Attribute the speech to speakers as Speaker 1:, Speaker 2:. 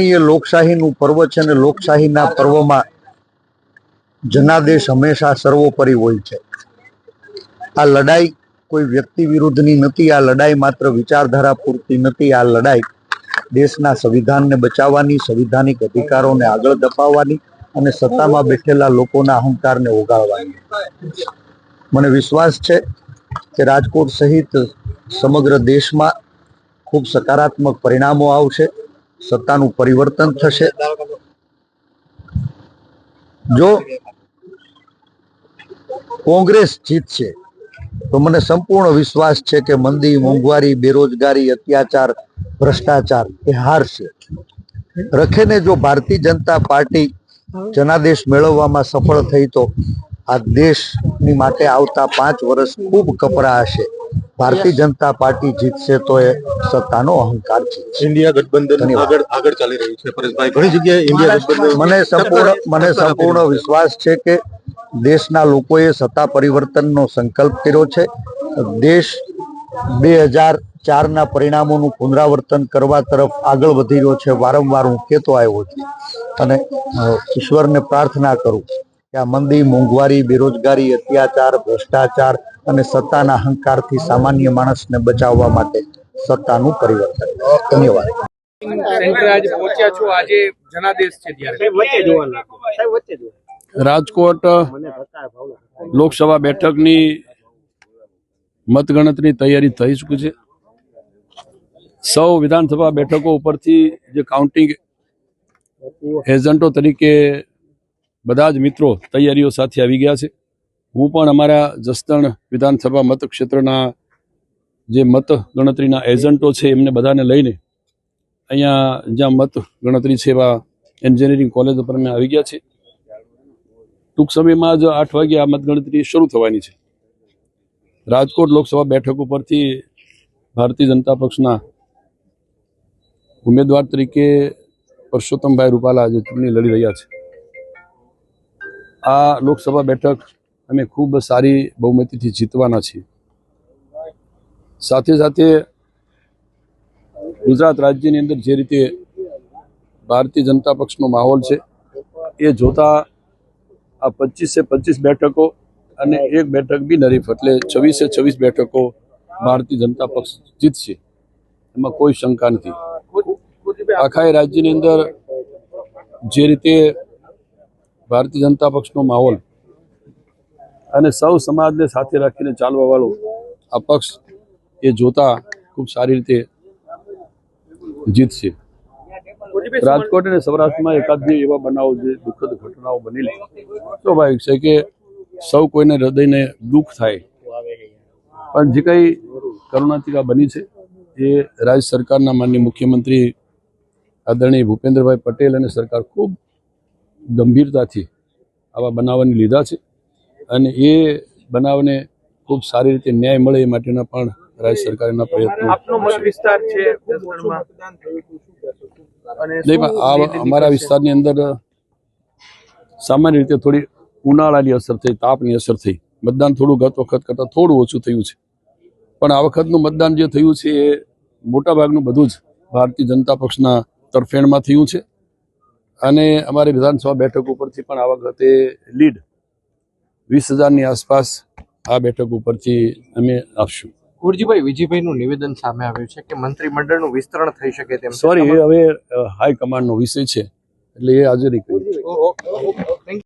Speaker 1: લોકશાહીનું પર્વ છે અને લોકશાહીના પર્વમાં જનાદેશ હંમેશા સર્વોપરી હોય છે. આ લડાઈ કોઈ વ્યક્તિ વિરુદ્ધની નથી, આ લડાઈ માત્ર વિચારધારા પૂરતી નથી, આ લડાઈ દેશના સંવિધાનને બચાવવાની, સંવિધાનિક અધિકારોને આગળ ધપાવવાની અને સત્તામાં બેઠેલા લોકોના અહંકારને ઓગાળવાની. મને વિશ્વાસ છે કે રાજકોટ સહિત સમગ્ર દેશમાં ખૂબ સકારાત્મક પરિણામો આવશે. સત્તાનું પરિવર્તન થશે. જો કોંગ્રેસ જીતશે, તો મને સંપૂર્ણ વિશ્વાસ છે કે મંદી, મોંઘવારી, બેરોજગારી, અત્યાચાર, ભ્રષ્ટાચાર એ હારશે. રખેને જો ભારતીય જનતા પાર્ટી જનાદેશ મેળવવામાં સફળ થઈ, તો આ દેશની માટે આવતા પાંચ વર્ષ ખૂબ કપરા હશે ભારતીય જનતા પાર્ટી જીતશે તો એ સત્તાનો અહંકાર છે
Speaker 2: ઇન્ડિયા ગઠબંધન આગળ આગળ ચાલી રહ્યું છે. પરેશભાઈ ઘણી જગ્યાએ ઇન્ડિયા ગઠબંધન
Speaker 1: મને સંપૂર્ણ મને સંપૂર્ણ વિશ્વાસ છે કે દેશના લોકોએ સત્તા પરિવર્તનનો સંકલ્પ કર્યો છે. દેશ બે હજાર ચારના પરિણામોનું પુનરાવર્તન કરવા તરફ આગળ વધી રહ્યો છે. વારંવાર હું કહેતો આવ્યો છું. અને ઈશ્વરને પ્રાર્થના કરું કે આ મંદી મોંઘવારી બેરોજગારી અત્યાચાર ભ્રષ્ટાચાર અને સત્તાના અહંકારથી સામાન્ય માણસને બચાવવા માટે સત્તાનું પરિવર્તન. ધન્યવાદ.
Speaker 3: સેન્ટર આજે પહોંચ્યા છો આજે જનાદેશ છે ત્યારે.
Speaker 4: રાજકોટ લોકસભા બેઠકની મતગણતરી તૈયારી થઈ ચૂકી છે. સૌ વિધાનસભા બેઠકો ઉપરથી જે કાઉન્ટિંગ એજન્ટો તરીકે બધા જ મિત્રો તૈયારીઓ સાથે આવી ગયા છે. હું પણ અમારા જસદણ વિધાનસભા મતક્ષેત્રના જે મત ગણતરીના એજન્ટો છે, એમને બધાને લઈને અહીંયા જ્યાં મત ગણતરી છે એવા એન્જિનિયરિંગ કોલેજ ઉપર અમે આવી ગયા છે ટૂંક સમયમાં જ આઠ વાગે આ મતગણતરી શરૂ થવાની છે. રાજકોટ લોકસભા બેઠક ઉપરથી ભારતીય જનતા પક્ષના ઉમેદવાર તરીકે પરસોત્તમભાઈ રૂપાલા આજે ચૂંટણી લડી રહ્યા છે. આ લોકસભા બેઠક અમે ખૂબ સારી બહુમતીથી જીતવાના છીએ. સાથે સાથે ગુજરાત રાજ્યની અંદર જે રીતે ભારતીય જનતા પક્ષનો માહોલ છે, એ જોતા આ પચીસે પચીસ બેઠકો અને એક બેઠક બી નરીફ એટલે છવ્વીસે છવ્વીસ બેઠકો ભારતીય જનતા પક્ષ જીતશે. એમાં કોઈ શંકા નથી. આખા રાજ્યની અંદર જે રીતે ભારતીય જનતા પક્ષનો માહોલ અને સૌ સમાજને સાથે રાખીને ચાલવા વાળો આ પક્ષ એ જોતા ખૂબ સારી રીતે જીતશે. રાજકોટ અને સૌરાષ્ટ્રમાં એકાદ એવા બનાવો જે દુઃખદ ઘટનાઓ બનેલી. સ્વાભાવિક છે કે સૌ કોઈને હૃદયને દુઃખ થાય. પણ જે કંઈ કરુણાતિકા બની છે એ રાજ્ય સરકારના માન્ય મુખ્યમંત્રી આદરણીય ભૂપેન્દ્રભાઈ પટેલ અને સરકાર ખૂબ ગંભીરતાથી આવા બનાવવાની લીધા છે. અને એ બનાવને ખૂબ સારી રીતે ન્યાય મળે એ માટેના પણ રાજ્ય સરકારના પ્રયત્નો અમારા વિસ્તારની અંદર સામાન્ય રીતે થોડી ઉનાળાની અસર થઈ તાપની અસર થઈ. મતદાન થોડું ગત વખત કરતાં થોડું ઓછું થયું છે. પણ આ વખતનું મતદાન જે થયું છે એ મોટાભાગનું બધું જ ભારતીય જનતા પક્ષના તરફેણમાં થયું છે. અને અમારી વિધાનસભા બેઠક ઉપરથી પણ આ વખતે લીડ વીસ હજારની આસપાસ આ બેઠક ઉપરથી અમે આપશું
Speaker 3: ગુરજીભાઈ વિજયભાઈનું નિવેદન સામે આવ્યું છે કે મંત્રીમંડળનું વિસ્તરણ થઈ શકે તેમ
Speaker 4: સોરી હવે હવે હાઈકમાન્ડનો વિષય છે એટલે એ આજે નહીં